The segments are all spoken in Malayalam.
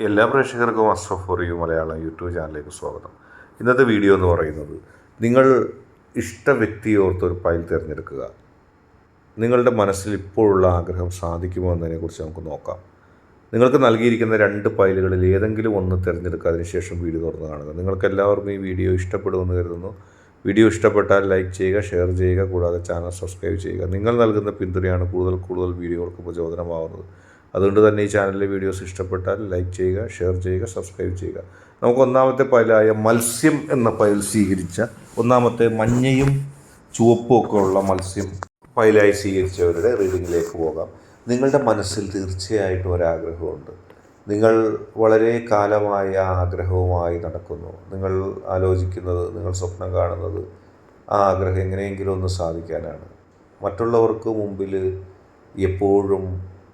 എല്ലാ പ്രേക്ഷകർക്കും astro for you Malayalam YouTube ചാനലിലേക്ക് സ്വാഗതം. ഇന്നത്തെ വീഡിയോ എന്ന് പറയുന്നത് നിങ്ങൾ ഇഷ്ട വ്യക്തിയോർത്ത് ഓർത്തൊരു ഫയൽ തിരഞ്ഞെടുക്കുക. നിങ്ങളുടെ മനസ്സിൽ ഇപ്പോഴുള്ള ആഗ്രഹം സാധിക്കുമോ എന്നതിനെക്കുറിച്ച് നമുക്ക് നോക്കാം. നിങ്ങൾക്ക് നൽകിയിരിക്കുന്ന രണ്ട് ഫയലുകളിൽ ഏതെങ്കിലും ഒന്ന് തിരഞ്ഞെടുക്കുക അതിനുശേഷം വീഡിയോ തുറന്ന് കാണുക. നിങ്ങൾക്ക് എല്ലാവർക്കും ഈ വീഡിയോ ഇഷ്ടപ്പെടുമെന്ന് കരുതുന്നു. വീഡിയോ ഇഷ്ടപ്പെട്ടാൽ ലൈക്ക് ചെയ്യുക ഷെയർ ചെയ്യുക കൂടാതെ ചാനൽ സബ്സ്ക്രൈബ് ചെയ്യുക. നിങ്ങൾ നൽകുന്ന പിന്തുണയാണ് കൂടുതൽ കൂടുതൽ വീഡിയോകൾക്ക് പ്രചോദനമാവുന്നത്. അതുകൊണ്ട് തന്നെ ഈ ചാനലിലെ വീഡിയോസ് ഇഷ്ടപ്പെട്ടാൽ ലൈക്ക് ചെയ്യുക ഷെയർ ചെയ്യുക സബ്സ്ക്രൈബ് ചെയ്യുക. നമുക്ക് ഒന്നാമത്തെ പയലായ മത്സ്യം എന്ന പയൽ സ്വീകരിച്ച ഒന്നാമത്തെ മഞ്ഞയും ചുവപ്പും ഒക്കെ ഉള്ള മത്സ്യം പയലായി സ്വീകരിച്ചവരുടെ റീഡിങ്ങിലേക്ക് പോകാം. നിങ്ങളുടെ മനസ്സിൽ തീർച്ചയായിട്ടും ഒരാഗ്രഹമുണ്ട്. നിങ്ങൾ വളരെ കാലമായ ആഗ്രഹവുമായി നടക്കുന്നു. നിങ്ങൾ ആലോചിക്കുന്നത് നിങ്ങൾ സ്വപ്നം കാണുന്നത് ആ ആഗ്രഹം എങ്ങനെയെങ്കിലും ഒന്ന് സാധിക്കാനാണ്. മറ്റുള്ളവർക്ക് മുമ്പിൽ എപ്പോഴും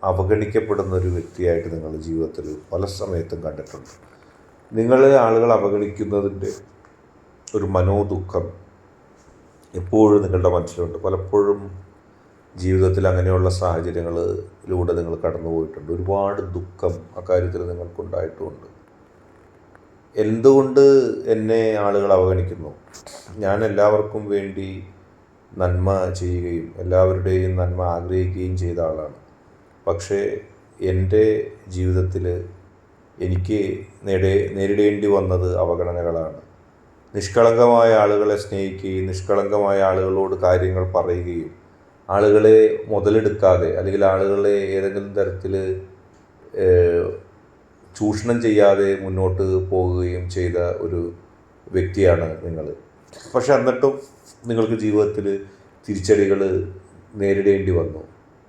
അവഗണിക്കപ്പെടുന്ന ഒരു വ്യക്തിയായിട്ട് നിങ്ങൾ ജീവിതത്തിൽ പല സമയത്തും കണ്ടിട്ടുണ്ട്. നിങ്ങളെ ആളുകൾ അവഗണിക്കുന്നതിന്റെ ഒരു മനോദുഃഖം എപ്പോഴും നിങ്ങളുടെ മനസ്സിലുണ്ട്. പലപ്പോഴും ജീവിതത്തിൽ അങ്ങനെയുള്ള സാഹചര്യങ്ങളിലൂടെ നിങ്ങൾ കടന്നു പോയിട്ടുണ്ട് ഒരുപാട് ദുഃഖം അക്കാര്യത്തിൽ നിങ്ങൾക്കുണ്ടായിട്ടുമുണ്ട് എന്തുകൊണ്ട് എന്നെ ആളുകൾ അവഗണിക്കുന്നു? ഞാൻ എല്ലാവർക്കും വേണ്ടി നന്മ ചെയ്യുകയും എല്ലാവരുടെയും നന്മ ആഗ്രഹിക്കുകയും ചെയ്ത ആളാണ്. പക്ഷേ എന്റെ ജീവിതത്തിൽ എനിക്ക് നേടേ നേരിടേണ്ടി വന്നത് അവഗണനകളാണ്. നിഷ്കളങ്കമായ ആളുകളെ സ്നേഹിക്കുകയും നിഷ്കളങ്കമായ ആളുകളോട് കാര്യങ്ങൾ പറയുകയും ആളുകളെ മുതലെടുക്കാതെ അല്ലെങ്കിൽ ആളുകളെ ഏതെങ്കിലും തരത്തിൽ ചൂഷണം ചെയ്യാതെ മുന്നോട്ട് പോകുകയും ചെയ്ത ഒരു വ്യക്തിയാണ് നിങ്ങൾ പക്ഷെ എന്നിട്ടും നിങ്ങൾക്ക് ജീവിതത്തിൽ തിരിച്ചടികൾ നേരിടേണ്ടി വന്നു.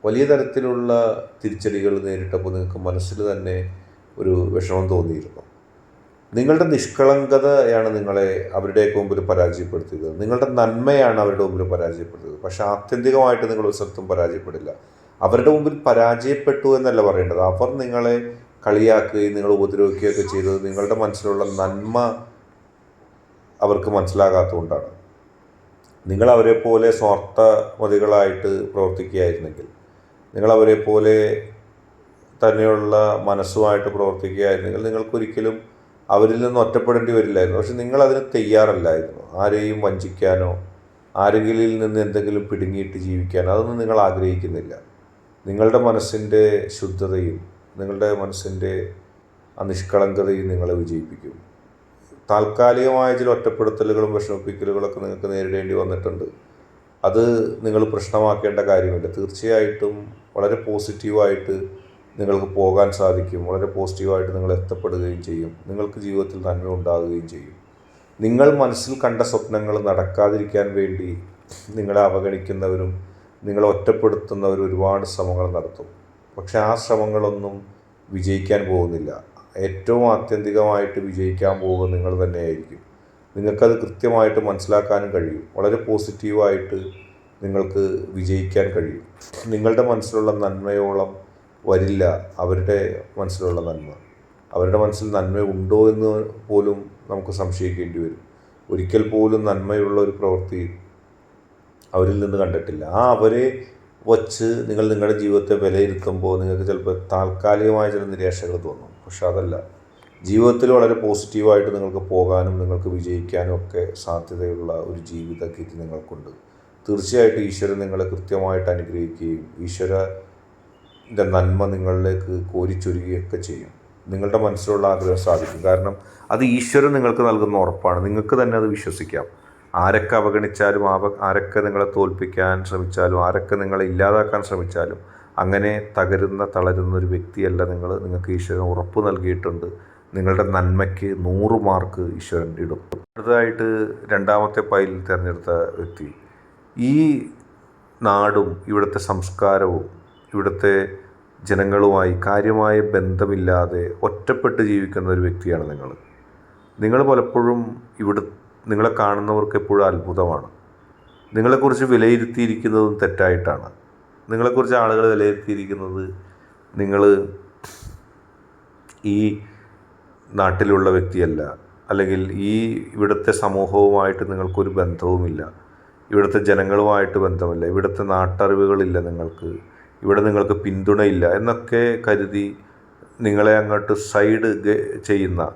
വലിയ തരത്തിലുള്ള തിരിച്ചടികൾ നേരിട്ടപ്പോൾ നിങ്ങൾക്ക് മനസ്സിൽ തന്നെ ഒരു വിഷമം തോന്നിയിരുന്നു. നിങ്ങളുടെ നിഷ്കളങ്കതയാണ് നിങ്ങളെ അവരുടെയൊക്കെ മുമ്പിൽ പരാജയപ്പെടുത്തിയത്. നിങ്ങളുടെ നന്മയാണ് അവരുടെ മുമ്പിൽ പരാജയപ്പെടുത്തിയത്. പക്ഷേ ആത്യന്തികമായിട്ട് നിങ്ങൾ ഒരു സ്ഥലത്തും പരാജയപ്പെടില്ല. അവരുടെ മുമ്പിൽ പരാജയപ്പെട്ടു എന്നല്ല പറയേണ്ടത്. അവർ നിങ്ങളെ കളിയാക്കുകയും നിങ്ങൾ ഉപദ്രവിക്കുകയൊക്കെ ചെയ്തത് നിങ്ങളുടെ മനസ്സിലുള്ള നന്മ അവർക്ക് മനസ്സിലാകാത്തതുകൊണ്ടാണ്. നിങ്ങൾ അവരെ പോലെ സ്വാർത്ഥമതികളായിട്ട് പ്രവർത്തിക്കുകയായിരുന്നെങ്കിൽ നിങ്ങൾ അവരെ പോലെ തന്നെയുള്ള മനസ്സുമായിട്ട് പ്രവർത്തിക്കുകയായിരുന്നെങ്കിൽ നിങ്ങൾക്കൊരിക്കലും അവരിൽ നിന്ന് ഒറ്റപ്പെടേണ്ടി വരില്ലായിരുന്നു. പക്ഷെ നിങ്ങളതിന് തയ്യാറല്ലായിരുന്നു. ആരെയും വഞ്ചിക്കാനോ ആരെങ്കിലും നിന്ന് എന്തെങ്കിലും പിടുങ്ങിയിട്ട് ജീവിക്കാനോ അതൊന്നും നിങ്ങൾ ആഗ്രഹിക്കുന്നില്ല. നിങ്ങളുടെ മനസ്സിന്റെ ശുദ്ധതയും നിങ്ങളുടെ മനസ്സിന്റെ നിഷ്കളങ്കതയും നിങ്ങളെ വിജയിപ്പിക്കും. താൽക്കാലികമായ ചില ഒറ്റപ്പെടുത്തലുകളും വിഷമിപ്പിക്കലുകളൊക്കെ നിങ്ങൾക്ക് നേരിടേണ്ടി വന്നിട്ടുണ്ട്. അത് നിങ്ങൾ പ്രശ്നമാക്കേണ്ട കാര്യമില്ല. തീർച്ചയായിട്ടും വളരെ പോസിറ്റീവായിട്ട് നിങ്ങൾക്ക് പോകാൻ സാധിക്കും. വളരെ പോസിറ്റീവായിട്ട് നിങ്ങൾ എത്തപ്പെടുകയും ചെയ്യും. നിങ്ങൾക്ക് ജീവിതത്തിൽ നന്മ ഉണ്ടാകുകയും ചെയ്യും. നിങ്ങൾ മനസ്സിൽ കണ്ട സ്വപ്നങ്ങൾ നടക്കാതിരിക്കാൻ വേണ്ടി നിങ്ങളെ അവഗണിക്കുന്നവരും നിങ്ങളെ ഒറ്റപ്പെടുത്തുന്നവരും ഒരുപാട് ശ്രമങ്ങൾ നടത്തും. പക്ഷെ ആ ശ്രമങ്ങളൊന്നും വിജയിക്കാൻ പോകുന്നില്ല. ഏറ്റവും ആത്യന്തികമായിട്ട് വിജയിക്കാൻ പോകുക നിങ്ങൾ തന്നെയായിരിക്കും. നിങ്ങൾക്കത് കൃത്യമായിട്ട് മനസ്സിലാക്കാനും കഴിയും. വളരെ പോസിറ്റീവായിട്ട് നിങ്ങൾക്ക് വിജയിക്കാൻ കഴിയും. നിങ്ങളുടെ മനസ്സിലുള്ള നന്മയോളം വരില്ല അവരുടെ മനസ്സിലുള്ള നന്മ. അവരുടെ മനസ്സിൽ നന്മ ഉണ്ടോ എന്ന് പോലും നമുക്ക് സംശയിക്കേണ്ടി വരും. ഒരിക്കൽ പോലും നന്മയുള്ള ഒരു പ്രവൃത്തി അവരിൽ നിന്ന് കണ്ടിട്ടില്ല. ആ അവരെ വച്ച് നിങ്ങൾ നിങ്ങളുടെ ജീവിതത്തെ വിലയിരുത്തുമ്പോൾ നിങ്ങൾക്ക് ചിലപ്പോൾ താൽക്കാലികമായ ചില നിരാശകൾ തോന്നും. പക്ഷെ അതല്ല. ജീവിതത്തിൽ വളരെ പോസിറ്റീവായിട്ട് നിങ്ങൾക്ക് പോകാനും നിങ്ങൾക്ക് വിജയിക്കാനും ഒക്കെ സാധ്യതയുള്ള ഒരു ജീവിതഗതി നിങ്ങൾക്കുണ്ട്. തീർച്ചയായിട്ടും ഈശ്വരൻ നിങ്ങളെ കൃത്യമായിട്ട് അനുഗ്രഹിക്കുകയും ഈശ്വരന്റെ നന്മ നിങ്ങളിലേക്ക് കോരിച്ചൊരുകയൊക്കെ ചെയ്യും. നിങ്ങളുടെ മനസ്സിലുള്ള ആഗ്രഹം സാധിക്കും. കാരണം അത് ഈശ്വരൻ നിങ്ങൾക്ക് നൽകുന്ന ഉറപ്പാണ്. നിങ്ങൾക്ക് തന്നെ അത് വിശ്വസിക്കാം. ആരൊക്കെ അവഗണിച്ചാലും ആവ ആരൊക്കെ നിങ്ങളെ തോൽപ്പിക്കാൻ ശ്രമിച്ചാലും ആരൊക്കെ നിങ്ങളെ ഇല്ലാതാക്കാൻ ശ്രമിച്ചാലും അങ്ങനെ തകരുന്ന തളരുന്ന ഒരു വ്യക്തിയല്ല നിങ്ങൾ. നിങ്ങൾക്ക് ഈശ്വരൻ ഉറപ്പ് നൽകിയിട്ടുണ്ട്. നിങ്ങളുടെ നന്മയ്ക്ക് നൂറ് മാർക്ക് ഈശ്വരൻ ഇടും. അടുത്തതായിട്ട് രണ്ടാമത്തെ പൈൽ തിരഞ്ഞെടുത്ത വ്യക്തി. ഈ നാടും ഇവിടുത്തെ സംസ്കാരവും ഇവിടുത്തെ ജനങ്ങളുമായി കാര്യമായ ബന്ധമില്ലാതെ ഒറ്റപ്പെട്ട് ജീവിക്കുന്ന ഒരു വ്യക്തിയാണ് നിങ്ങൾ. നിങ്ങൾ പലപ്പോഴും ഇവിടെ നിങ്ങളെ കാണുന്നവർക്ക് എപ്പോഴും അത്ഭുതമാണ്. നിങ്ങളെക്കുറിച്ച് വിലയിരുത്തിയിരിക്കുന്നതും തെറ്റായിട്ടാണ്. നിങ്ങളെക്കുറിച്ച് ആളുകൾ വിലയിരുത്തിയിരിക്കുന്നത് നിങ്ങൾ ഈ നാട്ടിലുള്ള വ്യക്തിയല്ല. അല്ലെങ്കിൽ ഈ ഇവിടുത്തെ സമൂഹവുമായിട്ട് നിങ്ങൾക്കൊരു ബന്ധവുമില്ല. ഇവിടുത്തെ ജനങ്ങളുമായിട്ട് ബന്ധമില്ല. ഇവിടുത്തെ നാട്ടറിവുകളില്ല നിങ്ങൾക്ക്. ഇവിടെ നിങ്ങൾക്ക് പിന്തുണയില്ല എന്നൊക്കെ കരുതി നിങ്ങളെ അങ്ങോട്ട് സൈഡ് ചെയ്യുന്ന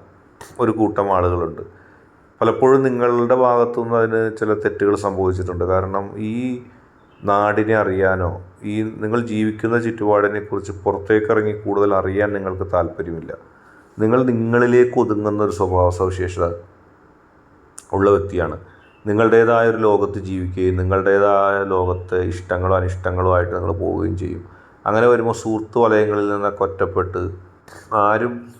ഒരു കൂട്ടം ആളുകളുണ്ട്. പലപ്പോഴും നിങ്ങളുടെ ഭാഗത്തുനിന്ന് അതിന് ചില തെറ്റുകൾ സംഭവിച്ചിട്ടുണ്ട്. കാരണം ഈ നാടിനെ അറിയാനോ ഈ നിങ്ങൾ ജീവിക്കുന്ന ചുറ്റുപാടിനെക്കുറിച്ച് പുറത്തേക്കിറങ്ങി പുറത്തേക്ക് കൂടുതൽ അറിയാൻ നിങ്ങൾക്ക് താല്പര്യമില്ല. നിങ്ങൾ നിങ്ങളിലേക്ക് ഒതുങ്ങുന്ന ഒരു സ്വഭാവ സവിശേഷത ഉള്ള വ്യക്തിയാണ്. നിങ്ങളുടേതായ ഒരു ലോകത്ത് ജീവിക്കുകയും നിങ്ങളുടേതായ ലോകത്ത് ഇഷ്ടങ്ങളോ അനിഷ്ടങ്ങളോ ആയിട്ട് നിങ്ങൾ പോവുകയും ചെയ്യും. അങ്ങനെ വരുമ്പോൾ സുഹൃത്ത് വലയങ്ങളിൽ നിന്നൊക്കെ ഒറ്റപ്പെട്ട് ആരും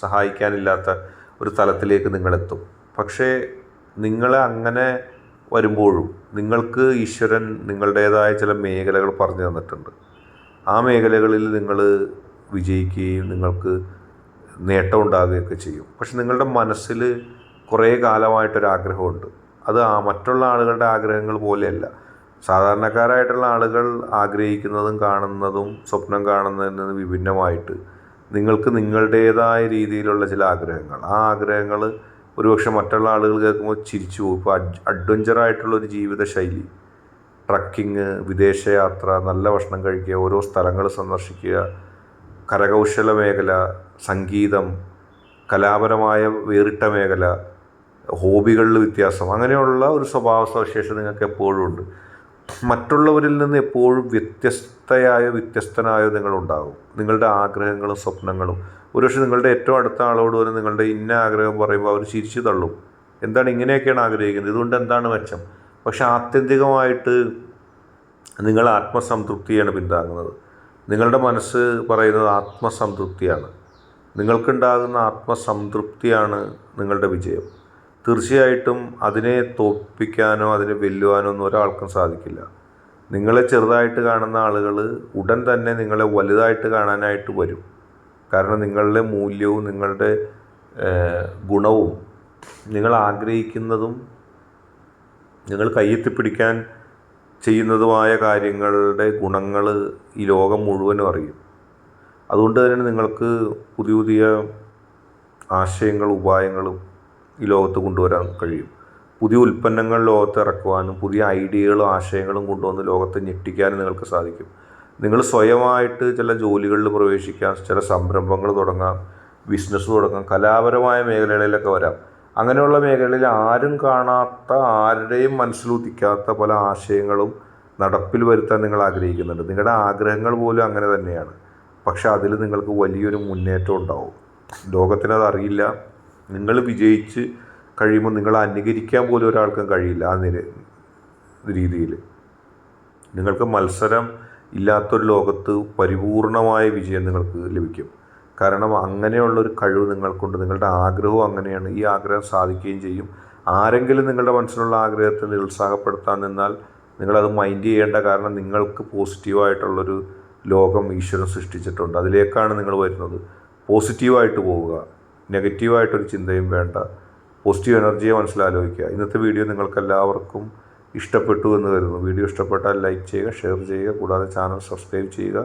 സഹായിക്കാനില്ലാത്ത ഒരു തലത്തിലേക്ക് നിങ്ങളെത്തും. പക്ഷേ നിങ്ങളെ അങ്ങനെ വരുമ്പോഴും നിങ്ങൾക്ക് ഈശ്വരൻ നിങ്ങളുടേതായ ചില മേഖലകൾ പറഞ്ഞു തന്നിട്ടുണ്ട്. ആ മേഖലകളിൽ നിങ്ങൾ വിജയിക്കുകയും നിങ്ങൾക്ക് നേട്ടം ഉണ്ടാകുകയൊക്കെ ചെയ്യും. പക്ഷെ നിങ്ങളുടെ മനസ്സിൽ കുറേ കാലമായിട്ടൊരാഗ്രഹമുണ്ട്. അത് ആ മറ്റുള്ള ആളുകളുടെ ആഗ്രഹങ്ങൾ പോലെയല്ല. സാധാരണക്കാരായിട്ടുള്ള ആളുകൾ ആഗ്രഹിക്കുന്നതും കാണുന്നതും സ്വപ്നം കാണുന്നതിൽ വിഭിന്നമായിട്ട് നിങ്ങൾക്ക് നിങ്ങളുടേതായ രീതിയിലുള്ള ചില ആഗ്രഹങ്ങൾ. ആ ആഗ്രഹങ്ങൾ ഒരുപക്ഷെ മറ്റുള്ള ആളുകൾ കേൾക്കുമ്പോൾ ചിരിച്ചു പോകും. ഇപ്പോൾ അഡ്വഞ്ചറായിട്ടുള്ള ഒരു ജീവിതശൈലി. ട്രക്കിങ് വിദേശയാത്ര നല്ല ഭക്ഷണം കഴിക്കുക ഓരോ സ്ഥലങ്ങൾ സന്ദർശിക്കുക കരകൗശല മേഖല സംഗീതം കലാപരമായ വേറിട്ട മേഖല ഹോബികളിൽ വ്യത്യാസം അങ്ങനെയുള്ള ഒരു സ്വഭാവ സവിശേഷത നിങ്ങൾക്ക് എപ്പോഴും ഉണ്ട്. മറ്റുള്ളവരിൽ നിന്ന് എപ്പോഴും വ്യത്യസ്തയായോ വ്യത്യസ്തനായോ നിങ്ങളുണ്ടാകും. നിങ്ങളുടെ ആഗ്രഹങ്ങളും സ്വപ്നങ്ങളും. ഒരുപക്ഷെ നിങ്ങളുടെ ഏറ്റവും അടുത്ത ആളോട് വരെ നിങ്ങളുടെ ഇന്ന ആഗ്രഹം പറയുമ്പോൾ അവർ ചിരിച്ചു തള്ളും. എന്താണ് ഇങ്ങനെയൊക്കെയാണ് ആഗ്രഹിക്കുന്നത്? ഇതുകൊണ്ട് എന്താണ് മെച്ചം? പക്ഷെ ആത്യന്തികമായിട്ട് നിങ്ങൾ ആത്മസംതൃപ്തിയാണ് പിന്താങ്ങുന്നത്. നിങ്ങളുടെ മനസ്സ് പറയുന്നത് ആത്മസംതൃപ്തിയാണ്. നിങ്ങൾക്കുണ്ടാകുന്ന ആത്മസംതൃപ്തിയാണ് നിങ്ങളുടെ വിജയം. തീർച്ചയായിട്ടും അതിനെ തോൽപ്പിക്കാനോ അതിനെ വെല്ലുവാനോ ഒന്നും ഒരാൾക്കും സാധിക്കില്ല. നിങ്ങളെ ചെറുതായിട്ട് കാണുന്ന ആളുകൾ ഉടൻ തന്നെ നിങ്ങളെ വലുതായിട്ട് കാണാനായിട്ട് വരും. കാരണം നിങ്ങളുടെ മൂല്യവും നിങ്ങളുടെ ഗുണവും നിങ്ങൾ ആഗ്രഹിക്കുന്നതും നിങ്ങൾ കയ്യെത്തിപ്പിടിക്കാൻ ചെയ്യുന്നതുമായ കാര്യങ്ങളുടെ ഗുണങ്ങൾ ഈ ലോകം മുഴുവനും അറിയും. അതുകൊണ്ട് തന്നെ നിങ്ങൾക്ക് പുതിയ പുതിയ ആശയങ്ങളും ഉപായങ്ങളും ഈ ലോകത്ത് കൊണ്ടുവരാൻ കഴിയും. പുതിയ ഉൽപ്പന്നങ്ങൾ ലോകത്ത് ഇറക്കുവാനും പുതിയ ഐഡിയകളും ആശയങ്ങളും കൊണ്ടുവന്ന് ലോകത്തെ ഞെട്ടിക്കാനും നിങ്ങൾക്ക് സാധിക്കും. നിങ്ങൾ സ്വയമായിട്ട് ചില ജോലികളിൽ പ്രവേശിക്കാം ചില സംരംഭങ്ങൾ തുടങ്ങാം ബിസിനസ് തുടങ്ങാം കലാപരമായ മേഖലകളിലൊക്കെ വരാം. അങ്ങനെയുള്ള മേഖലയിൽ ആരും കാണാത്ത ആരുടെയും മനസ്സിലുദിക്കാത്ത പല ആശയങ്ങളും നടപ്പിൽ വരുത്താൻ നിങ്ങൾ ആഗ്രഹിക്കുന്നുണ്ട്. നിങ്ങളുടെ ആഗ്രഹങ്ങൾ പോലും അങ്ങനെ തന്നെയാണ്. പക്ഷെ അതിൽ നിങ്ങൾക്ക് വലിയൊരു മുന്നേറ്റം ഉണ്ടാവും. ലോകത്തിനത് അറിയില്ല. നിങ്ങൾ വിജയിച്ച് കഴിയുമ്പോൾ നിങ്ങൾ അനുകരിക്കാൻ പോലും ഒരാൾക്കും കഴിയില്ല ആ നിര രീതിയിൽ. നിങ്ങൾക്ക് മത്സരം ഇല്ലാത്തൊരു ലോകത്ത് പരിപൂർണമായ വിജയം നിങ്ങൾക്ക് ലഭിക്കും. കാരണം അങ്ങനെയുള്ളൊരു കഴിവ് നിങ്ങൾക്കുണ്ട്. നിങ്ങളുടെ ആഗ്രഹവും അങ്ങനെയാണ്. ഈ ആഗ്രഹം സാധിക്കുകയും ചെയ്യും. ആരെങ്കിലും നിങ്ങളുടെ മനസ്സിലുള്ള ആഗ്രഹത്തെ നിരുത്സാഹപ്പെടുത്താൻ നിന്നാൽ നിങ്ങളത് മൈൻഡ് ചെയ്യേണ്ട കാരണം നിങ്ങൾക്ക് പോസിറ്റീവായിട്ടുള്ളൊരു ലോകം ഈശ്വരൻ സൃഷ്ടിച്ചിട്ടുണ്ട്. അതിലേക്കാണ് നിങ്ങൾ വരുന്നത്. പോസിറ്റീവായിട്ട് പോവുക. നെഗറ്റീവായിട്ടൊരു ചിന്തയും വേണ്ട. പോസിറ്റീവ് എനർജിയെ മനസ്സിലാലോചിക്കുക. ഇന്നത്തെ വീഡിയോ നിങ്ങൾക്കെല്ലാവർക്കും ഇഷ്ടപ്പെട്ടു എന്ന് കരുതുന്നു. വീഡിയോ ഇഷ്ടപ്പെട്ടാൽ ലൈക്ക് ചെയ്യുക ഷെയർ ചെയ്യുക കൂടാതെ ചാനൽ സബ്സ്ക്രൈബ് ചെയ്യുക.